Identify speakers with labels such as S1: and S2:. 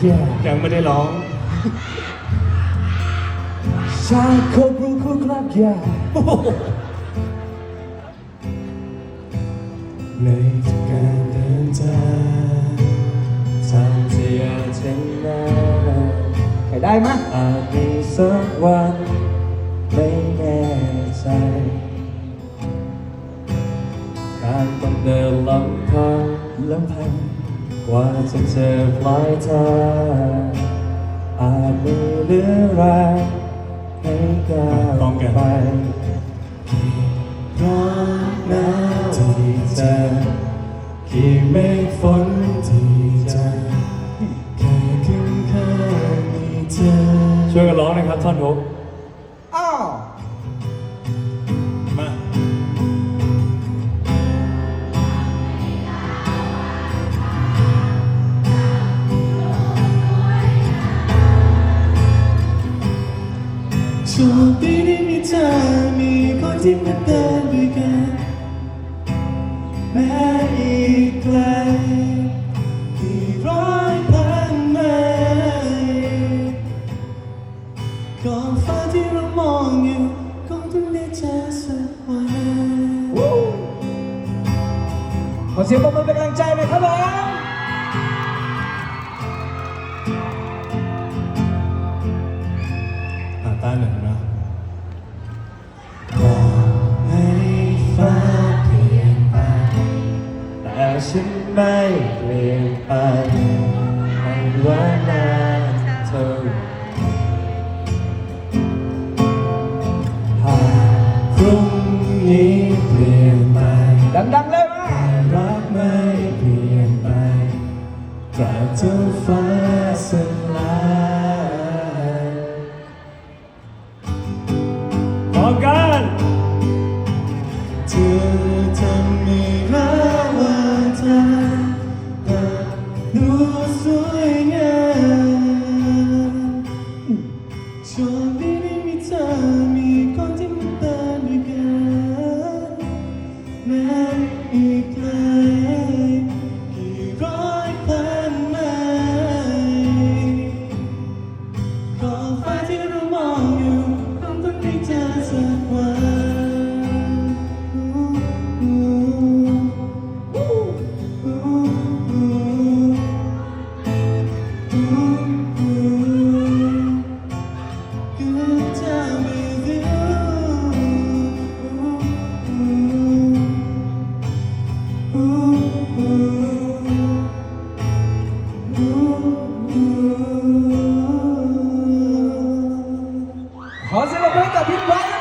S1: แย่
S2: ยังไม่ได้ร้อง
S1: ชายคบรู้คู่ครับแย่ในทุกการเดินทางทางที่ยากเช่นนั้นใครได้มั้ยอาจมีสักวันไม่แน่ใจการต้องเดินลำพังลำพัง กว่าจะเจอปลายทางอาจมีเหลือแรงให้ก้าว
S2: ต้องกัน
S1: ไปกี่ร้อนหนาวที่เจอกี่เมฆฝนที่เจอแค่ขึ้นข้างมีเธอ
S2: ช่วยกันร้องหนะครับท่อนฮุก
S1: โชคดีที่มีเธอมีคนที่มาเดินด้วยกันแม้อีกไกลกี่ร้อยพันไมล์กอนฟ้าที่เรามองอยู่คงต้องได้เจอสักวัน
S3: ขอเสียงปรบมือเป็นกำลังใจหน่อยครับผม
S2: ต้าหนึ่งนะ
S1: ให้ฟ้าเปลี่ยนไป แต่ฉันไม่เปลี่ยนไปไม่ว่านานเท่าไหร่หากพรุ่งนี้เปลี่ยนไป
S3: ดังๆเลยมา
S1: รักไม่เปลี่ยนไปตราบเท่าฟ้า
S3: 好，这个回答精彩。